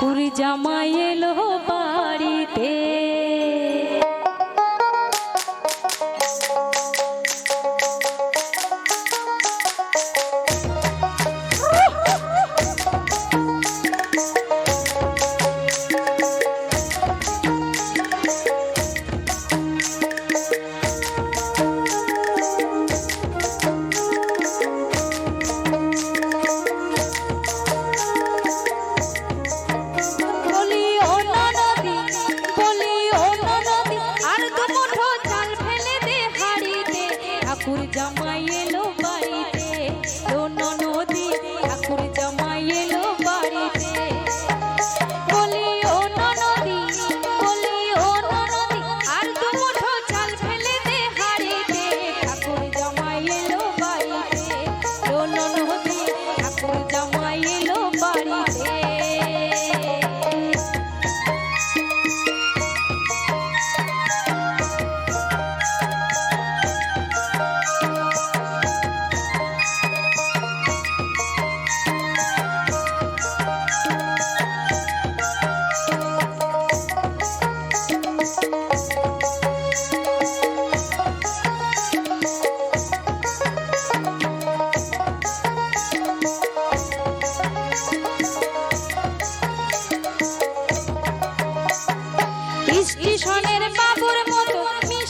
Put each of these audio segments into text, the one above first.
কুড়ি জামাই এলো বাড়িতে। এলো বাড়িতে। তো ননদ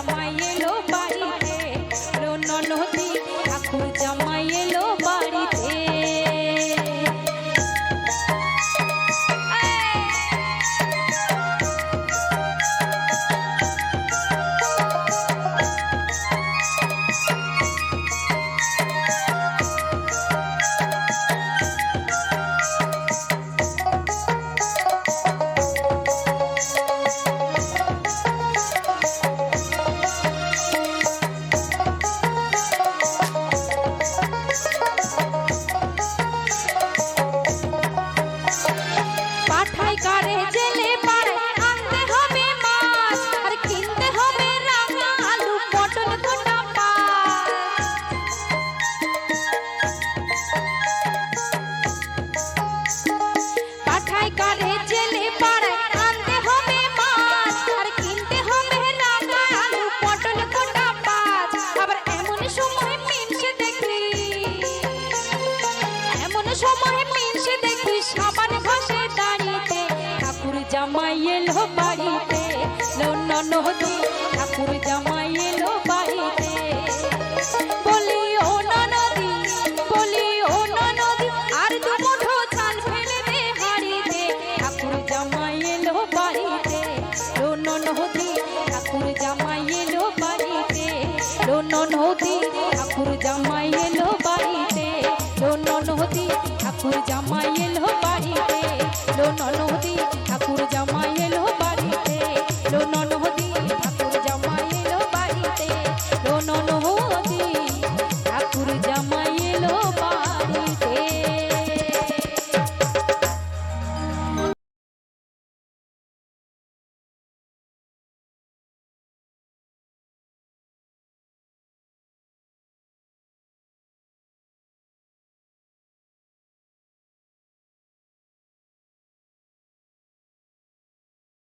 amayelo সময় মিশে দেখি সাবান ঘষে দাঁড়িতে ঠাকুর জামাই এলো বাড়িতে। নদী Trời!